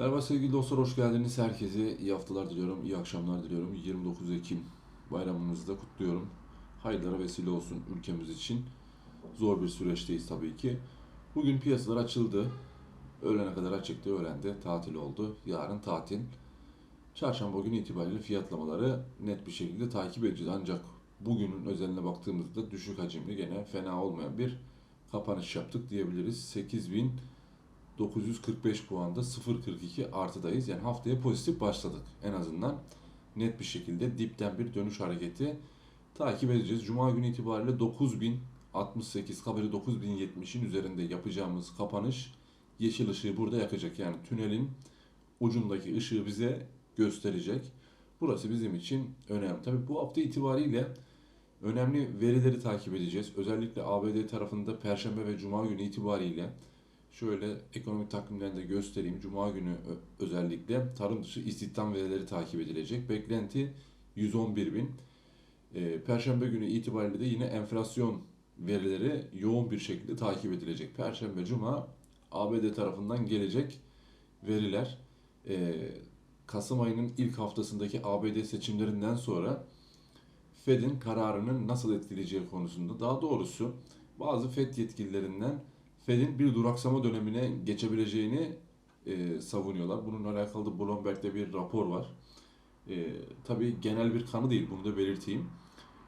Merhaba sevgili dostlar, hoş geldiniz. Herkese iyi haftalar diliyorum, iyi akşamlar diliyorum. 29 Ekim bayramınızı da kutluyorum. Hayırlara vesile olsun ülkemiz için. Zor bir süreçteyiz tabii ki. Bugün piyasalar açıldı. Öğlene kadar açıktı, öğlende tatil oldu. Yarın tatil. Çarşamba günü itibariyle fiyatlamaları net bir şekilde takip edeceğiz. Ancak bugünün özeline baktığımızda düşük hacimli gene fena olmayan bir kapanış yaptık diyebiliriz. 8000 945 puanda 0.42 artıdayız. Yani haftaya pozitif başladık. En azından net bir şekilde dipten bir dönüş hareketi takip edeceğiz. Cuma günü itibariyle 9068 kabari 9070'in üzerinde yapacağımız kapanış yeşil ışığı burada yakacak. Yani tünelin ucundaki ışığı bize gösterecek. Burası bizim için önemli. Tabii bu hafta itibariyle önemli verileri takip edeceğiz. Özellikle ABD tarafında Perşembe ve Cuma günü itibariyle Şöyle ekonomik takvimlerini de göstereyim. Cuma günü özellikle tarım dışı istihdam verileri takip edilecek. Beklenti 111 bin. Ee, Perşembe günü itibariyle de yine enflasyon verileri yoğun bir şekilde takip edilecek. Perşembe, Cuma ABD tarafından gelecek veriler. Ee, Kasım ayının ilk haftasındaki ABD seçimlerinden sonra Fed'in kararının nasıl etkileyeceği konusunda daha doğrusu bazı Fed yetkililerinden Fed'in bir duraksama dönemine geçebileceğini e, savunuyorlar. Bununla alakalı da Bloomberg'de bir rapor var. E, tabii genel bir kanı değil, bunu da belirteyim.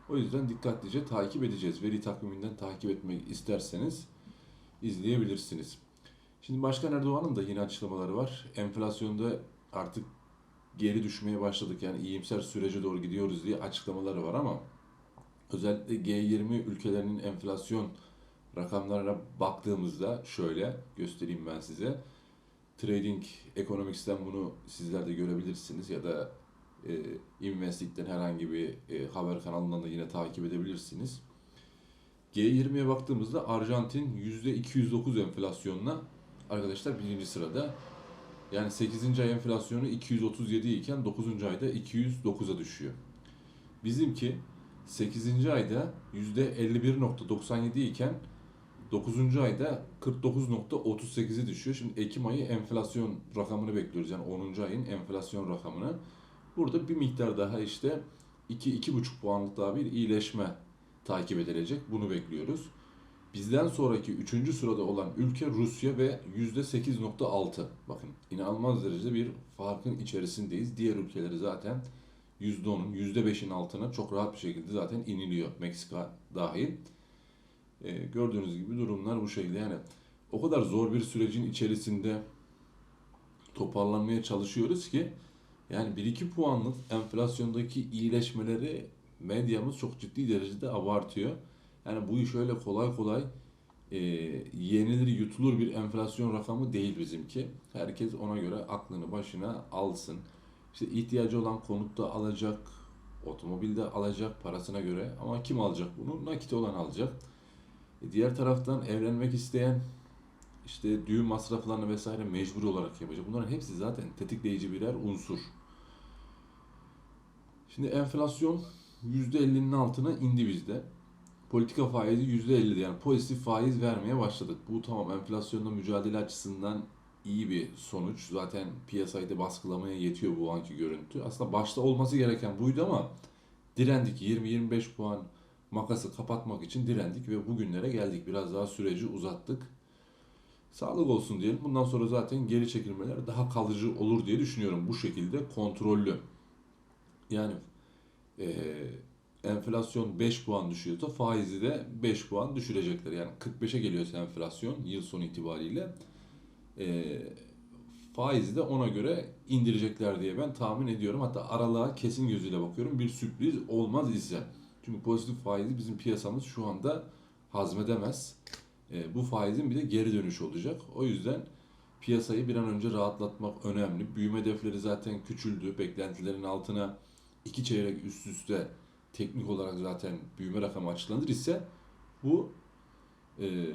O yüzden dikkatlice takip edeceğiz. Veri takviminden takip etmek isterseniz izleyebilirsiniz. Şimdi Başkan Erdoğan'ın da yine açıklamaları var. Enflasyonda artık geri düşmeye başladık yani iyimser sürece doğru gidiyoruz diye açıklamaları var ama özellikle G20 ülkelerinin enflasyon rakamlarına baktığımızda şöyle göstereyim ben size. Trading Economics'ten bunu sizler de görebilirsiniz ya da e, Investing'den herhangi bir e, haber kanalından da yine takip edebilirsiniz. G20'ye baktığımızda Arjantin %209 enflasyonla arkadaşlar birinci sırada. Yani 8. ay enflasyonu 237 iken 9. ayda 209'a düşüyor. Bizimki 8. ayda %51.97 iken 9. ayda 49.38'i düşüyor. Şimdi Ekim ayı enflasyon rakamını bekliyoruz. Yani 10. ayın enflasyon rakamını. Burada bir miktar daha işte 2-2,5 puanlık daha bir iyileşme takip edilecek. Bunu bekliyoruz. Bizden sonraki 3. sırada olan ülke Rusya ve %8.6. Bakın inanılmaz derecede bir farkın içerisindeyiz. Diğer ülkeleri zaten %10'un, %5'in altına çok rahat bir şekilde zaten iniliyor. Meksika dahil. E, gördüğünüz gibi durumlar bu şekilde. Yani o kadar zor bir sürecin içerisinde toparlanmaya çalışıyoruz ki yani 1-2 puanlık enflasyondaki iyileşmeleri medyamız çok ciddi derecede abartıyor. Yani bu iş öyle kolay kolay e, yenilir yutulur bir enflasyon rakamı değil bizimki. Herkes ona göre aklını başına alsın. İşte ihtiyacı olan konutta alacak, otomobilde alacak parasına göre ama kim alacak bunu? Nakit olan alacak. E, Diğer taraftan evlenmek isteyen işte düğün masraflarını vesaire mecbur olarak yapacak. Bunların hepsi zaten tetikleyici birer unsur. Şimdi enflasyon %50'nin altına indi bizde. Politika faizi %50'de yani pozitif faiz vermeye başladık. Bu tamam enflasyonla mücadele açısından iyi bir sonuç. Zaten piyasayı da baskılamaya yetiyor bu anki görüntü. Aslında başta olması gereken buydu ama direndik 20-25 puan makası kapatmak için direndik ve bugünlere geldik. Biraz daha süreci uzattık. Sağlık olsun diyelim. Bundan sonra zaten geri çekilmeler daha kalıcı olur diye düşünüyorum. Bu şekilde kontrollü. Yani eee, enflasyon 5 puan düşüyorsa faizi de 5 puan düşürecekler. Yani 45'e geliyorsa enflasyon yıl sonu itibariyle eee faizi de ona göre indirecekler diye ben tahmin ediyorum. Hatta aralığa kesin gözüyle bakıyorum. Bir sürpriz olmaz ise. Çünkü pozitif faizi bizim piyasamız şu anda hazmedemez. E, bu faizin bir de geri dönüşü olacak. O yüzden piyasayı bir an önce rahatlatmak önemli. Büyüme hedefleri zaten küçüldü. Beklentilerin altına iki çeyrek üst üste teknik olarak zaten büyüme rakamı açıklanır ise bu e,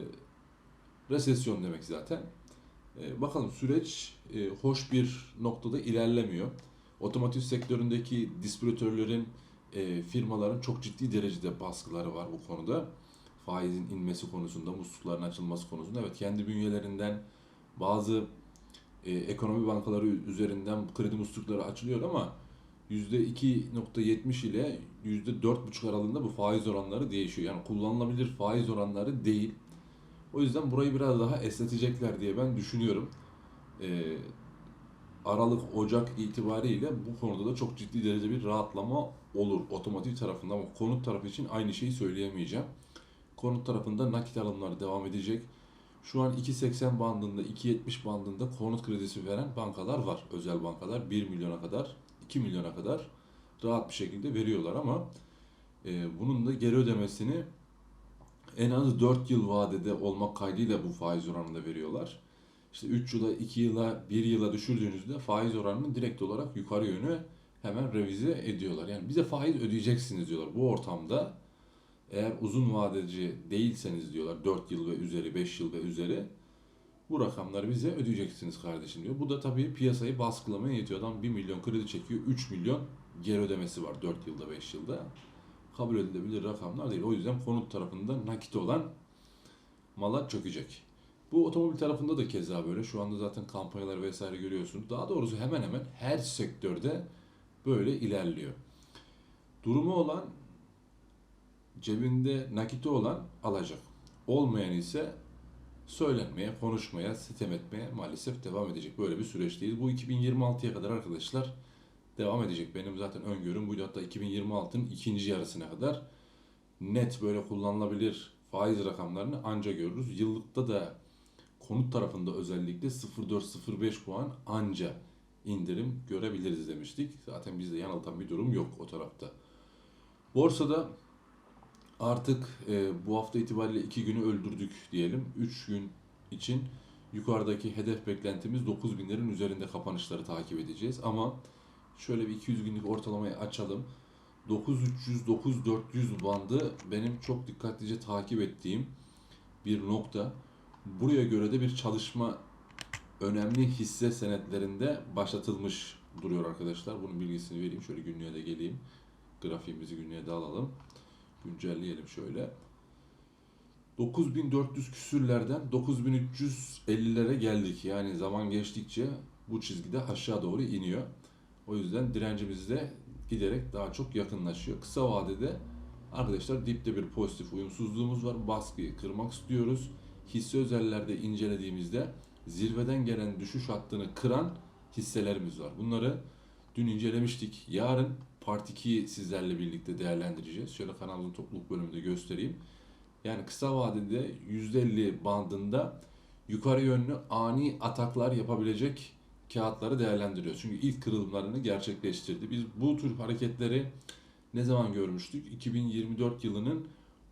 resesyon demek zaten. E, bakalım süreç e, hoş bir noktada ilerlemiyor. Otomotiv sektöründeki distribütörlerin, e, firmaların çok ciddi derecede baskıları var bu konuda. Faizin inmesi konusunda, muslukların açılması konusunda. Evet kendi bünyelerinden bazı e, ekonomi bankaları üzerinden kredi muslukları açılıyor ama %2.70 ile %4.5 aralığında bu faiz oranları değişiyor. Yani kullanılabilir faiz oranları değil. O yüzden burayı biraz daha esnetecekler diye ben düşünüyorum. Ee, Aralık, Ocak itibariyle bu konuda da çok ciddi derecede bir rahatlama olur otomotiv tarafında ama konut tarafı için aynı şeyi söyleyemeyeceğim. Konut tarafında nakit alımları devam edecek. Şu an 2.80 bandında, 2.70 bandında konut kredisi veren bankalar var. Özel bankalar 1 milyona kadar, 2 milyona kadar rahat bir şekilde veriyorlar ama e, bunun da geri ödemesini en az 4 yıl vadede olmak kaydıyla bu faiz oranında veriyorlar. İşte 3 yıla, 2 yıla, 1 yıla düşürdüğünüzde faiz oranını direkt olarak yukarı yönü hemen revize ediyorlar. Yani bize faiz ödeyeceksiniz diyorlar. Bu ortamda eğer uzun vadeci değilseniz diyorlar 4 yıl ve üzeri, 5 yıl ve üzeri bu rakamları bize ödeyeceksiniz kardeşim diyor. Bu da tabii piyasayı baskılamaya yetiyor. Adam 1 milyon kredi çekiyor, 3 milyon geri ödemesi var 4 yılda, 5 yılda. Kabul edilebilir rakamlar değil. O yüzden konut tarafında nakit olan mala çökecek. Bu otomobil tarafında da keza böyle. Şu anda zaten kampanyalar vesaire görüyorsunuz. Daha doğrusu hemen hemen her sektörde böyle ilerliyor. Durumu olan cebinde nakiti olan alacak. Olmayan ise söylenmeye, konuşmaya, sitem etmeye maalesef devam edecek. Böyle bir süreçteyiz. Bu 2026'ya kadar arkadaşlar devam edecek. Benim zaten öngörüm buydu. Hatta 2026'ın ikinci yarısına kadar net böyle kullanılabilir faiz rakamlarını anca görürüz. Yıllıkta da konut tarafında özellikle 0.4-0.5 puan anca indirim görebiliriz demiştik. Zaten bizde yanıltan bir durum yok o tarafta. Borsada artık e, bu hafta itibariyle 2 günü öldürdük diyelim. 3 gün için yukarıdaki hedef beklentimiz 9000'lerin üzerinde kapanışları takip edeceğiz. Ama şöyle bir 200 günlük ortalamayı açalım. 9300-9400 bandı benim çok dikkatlice takip ettiğim bir nokta. Buraya göre de bir çalışma önemli hisse senetlerinde başlatılmış duruyor arkadaşlar. Bunun bilgisini vereyim. Şöyle günlüğe de geleyim. Grafiğimizi günlüğe de alalım. Güncelleyelim şöyle. 9400 küsürlerden 9350'lere geldik. Yani zaman geçtikçe bu çizgide aşağı doğru iniyor. O yüzden direncimiz de giderek daha çok yakınlaşıyor. Kısa vadede arkadaşlar dipte bir pozitif uyumsuzluğumuz var. Baskıyı kırmak istiyoruz. Hisse özellerde incelediğimizde zirveden gelen düşüş hattını kıran hisselerimiz var. Bunları dün incelemiştik. Yarın Part 2'yi sizlerle birlikte değerlendireceğiz. Şöyle kanalımızın topluluk bölümünde göstereyim. Yani kısa vadede %50 bandında yukarı yönlü ani ataklar yapabilecek kağıtları değerlendiriyoruz. Çünkü ilk kırılımlarını gerçekleştirdi. Biz bu tür hareketleri ne zaman görmüştük? 2024 yılının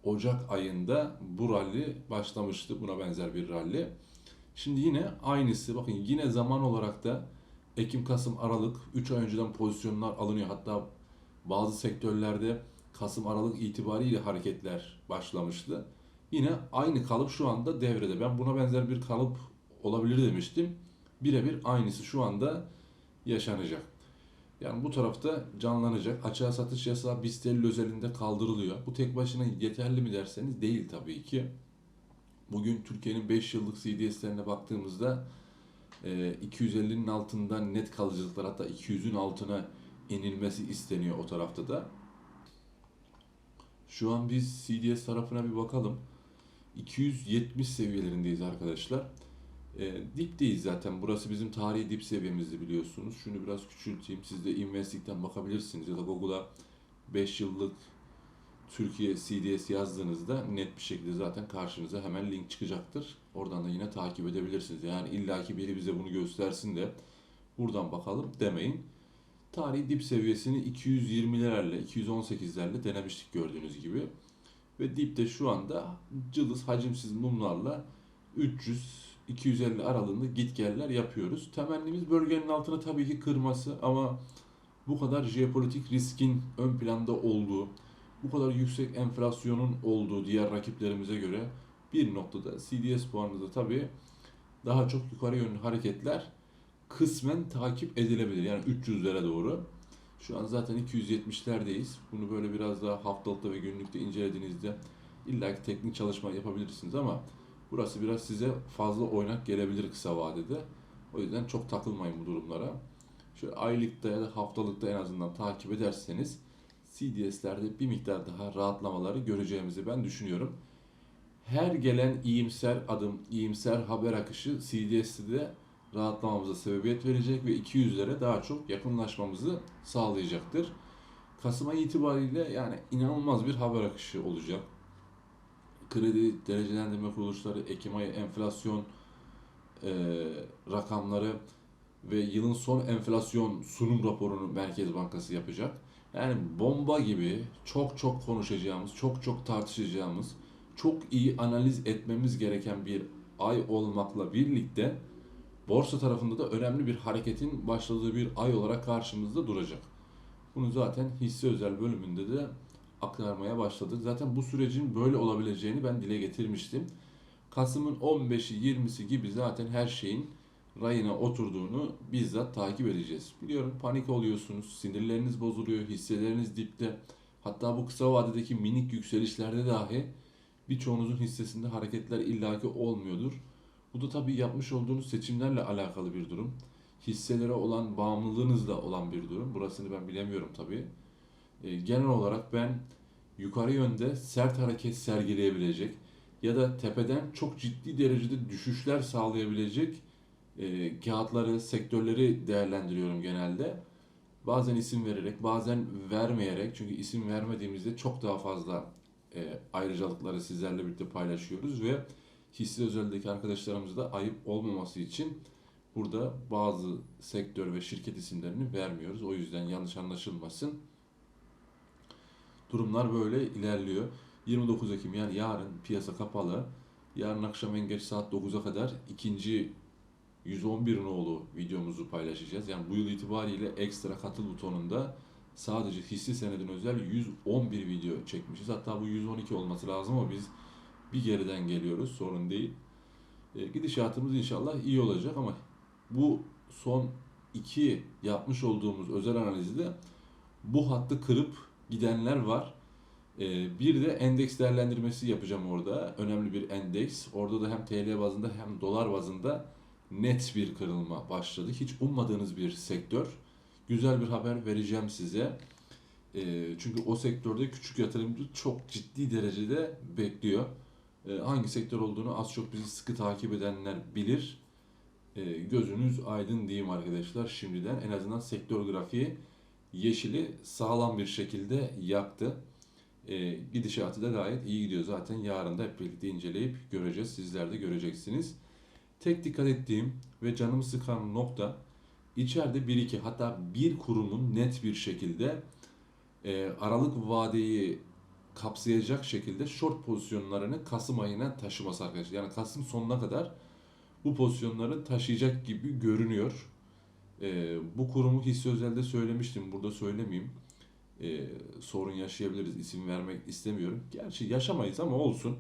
Ocak ayında bu ralli başlamıştı. Buna benzer bir ralli. Şimdi yine aynısı. Bakın yine zaman olarak da Ekim, Kasım, Aralık 3 ay önceden pozisyonlar alınıyor. Hatta bazı sektörlerde Kasım, Aralık itibariyle hareketler başlamıştı. Yine aynı kalıp şu anda devrede. Ben buna benzer bir kalıp olabilir demiştim. Birebir aynısı şu anda yaşanacak. Yani bu tarafta canlanacak. Açığa satış yasağı BIST özelinde kaldırılıyor. Bu tek başına yeterli mi derseniz değil tabii ki. Bugün Türkiye'nin 5 yıllık CDS'lerine baktığımızda 250'nin altından net kalıcılıklar hatta 200'ün altına inilmesi isteniyor o tarafta da. Şu an biz CDS tarafına bir bakalım. 270 seviyelerindeyiz arkadaşlar. E, dipteyiz zaten. Burası bizim tarihi dip seviyemizdi biliyorsunuz. Şunu biraz küçülteyim. Siz de Investing'den bakabilirsiniz ya da Google'a 5 yıllık Türkiye CDS yazdığınızda net bir şekilde zaten karşınıza hemen link çıkacaktır. Oradan da yine takip edebilirsiniz. Yani illaki biri bize bunu göstersin de buradan bakalım demeyin. Tarihi dip seviyesini 220'lerle, 218'lerle denemiştik gördüğünüz gibi. Ve dipte şu anda cılız hacimsiz mumlarla 300 250 aralığında git geller yapıyoruz. Temennimiz bölgenin altına tabii ki kırması ama bu kadar jeopolitik riskin ön planda olduğu, bu kadar yüksek enflasyonun olduğu diğer rakiplerimize göre bir noktada CDS puanında tabii daha çok yukarı yönlü hareketler kısmen takip edilebilir. Yani 300'lere doğru. Şu an zaten 270'lerdeyiz. Bunu böyle biraz daha haftalıkta ve günlükte incelediğinizde illaki teknik çalışma yapabilirsiniz ama burası biraz size fazla oynak gelebilir kısa vadede. O yüzden çok takılmayın bu durumlara. Şöyle aylıkta ya da haftalıkta en azından takip ederseniz CDS'lerde bir miktar daha rahatlamaları göreceğimizi ben düşünüyorum. Her gelen iyimser adım, iyimser haber akışı CDS'de de rahatlamamıza sebebiyet verecek ve 200'lere daha çok yakınlaşmamızı sağlayacaktır. Kasım ayı itibariyle yani inanılmaz bir haber akışı olacak. Kredi derecelendirme kuruluşları, Ekim ayı enflasyon e, rakamları ve yılın son enflasyon sunum raporunu Merkez Bankası yapacak. Yani bomba gibi çok çok konuşacağımız, çok çok tartışacağımız, çok iyi analiz etmemiz gereken bir ay olmakla birlikte borsa tarafında da önemli bir hareketin başladığı bir ay olarak karşımızda duracak. Bunu zaten hisse özel bölümünde de aktarmaya başladık. Zaten bu sürecin böyle olabileceğini ben dile getirmiştim. Kasım'ın 15'i 20'si gibi zaten her şeyin rayına oturduğunu bizzat takip edeceğiz. Biliyorum panik oluyorsunuz, sinirleriniz bozuluyor, hisseleriniz dipte. Hatta bu kısa vadedeki minik yükselişlerde dahi birçoğunuzun hissesinde hareketler illaki olmuyordur. Bu da tabii yapmış olduğunuz seçimlerle alakalı bir durum. Hisselere olan bağımlılığınızla olan bir durum. Burasını ben bilemiyorum tabii. E, genel olarak ben yukarı yönde sert hareket sergileyebilecek ya da tepeden çok ciddi derecede düşüşler sağlayabilecek e, kağıtları, sektörleri değerlendiriyorum genelde. Bazen isim vererek, bazen vermeyerek çünkü isim vermediğimizde çok daha fazla e, ayrıcalıkları sizlerle birlikte paylaşıyoruz ve hisse özeldeki arkadaşlarımız da ayıp olmaması için burada bazı sektör ve şirket isimlerini vermiyoruz. O yüzden yanlış anlaşılmasın. Durumlar böyle ilerliyor. 29 Ekim yani yarın piyasa kapalı. Yarın akşam en geç saat 9'a kadar ikinci 111 nolu videomuzu paylaşacağız. Yani bu yıl itibariyle ekstra katıl butonunda sadece hisse senedine özel 111 video çekmişiz. Hatta bu 112 olması lazım ama biz bir geriden geliyoruz. Sorun değil. E, gidişatımız inşallah iyi olacak ama bu son iki yapmış olduğumuz özel analizde bu hattı kırıp gidenler var. E, bir de endeks değerlendirmesi yapacağım orada. Önemli bir endeks. Orada da hem TL bazında hem dolar bazında net bir kırılma başladı. Hiç ummadığınız bir sektör. Güzel bir haber vereceğim size. E, çünkü o sektörde küçük yatırımcı çok ciddi derecede bekliyor. E, hangi sektör olduğunu az çok bizi sıkı takip edenler bilir. Gözünüz aydın diyeyim arkadaşlar şimdiden. En azından sektör grafiği yeşili sağlam bir şekilde yaktı. E, gidişatı da gayet iyi gidiyor. Zaten yarın da hep birlikte inceleyip göreceğiz. Sizler de göreceksiniz. Tek dikkat ettiğim ve canımı sıkan nokta içeride bir iki hatta bir kurumun net bir şekilde e, aralık vadeyi kapsayacak şekilde short pozisyonlarını Kasım ayına taşıması arkadaşlar. Yani Kasım sonuna kadar bu pozisyonları taşıyacak gibi görünüyor. E, bu kurumu hisse özelde söylemiştim. Burada söylemeyeyim. E, sorun yaşayabiliriz. İsim vermek istemiyorum. Gerçi yaşamayız ama olsun.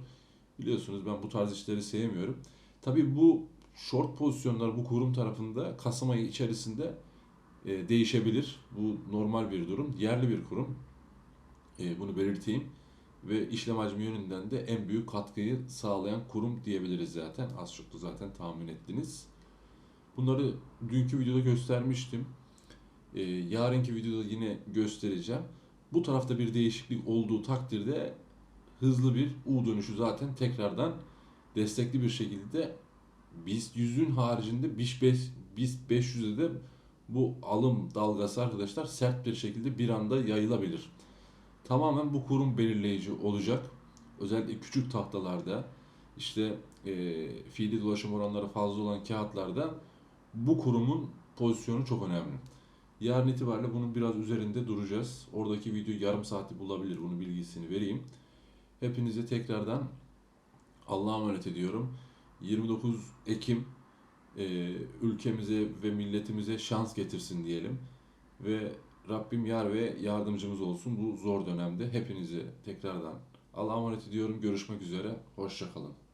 Biliyorsunuz ben bu tarz işleri sevmiyorum. Tabii bu short pozisyonlar bu kurum tarafında Kasım ayı içerisinde e, değişebilir. Bu normal bir durum. Yerli bir kurum. E, bunu belirteyim. Ve işlem hacmi yönünden de en büyük katkıyı sağlayan kurum diyebiliriz zaten. Az çok da zaten tahmin ettiniz. Bunları dünkü videoda göstermiştim. E, yarınki videoda yine göstereceğim. Bu tarafta bir değişiklik olduğu takdirde hızlı bir U dönüşü zaten tekrardan destekli bir şekilde BIST 100'ün haricinde BIST 5 BIST 500'e de bu alım dalgası arkadaşlar sert bir şekilde bir anda yayılabilir. Tamamen bu kurum belirleyici olacak. Özellikle küçük tahtalarda işte e, fiili dolaşım oranları fazla olan kağıtlarda bu kurumun pozisyonu çok önemli. Yarın itibariyle bunun biraz üzerinde duracağız. Oradaki video yarım saati bulabilir. Bunun bilgisini vereyim. Hepinize tekrardan Allah'a emanet ediyorum. 29 Ekim e, ülkemize ve milletimize şans getirsin diyelim. Ve Rabbim yar ve yardımcımız olsun bu zor dönemde. Hepinizi tekrardan Allah'a emanet ediyorum. Görüşmek üzere. Hoşçakalın.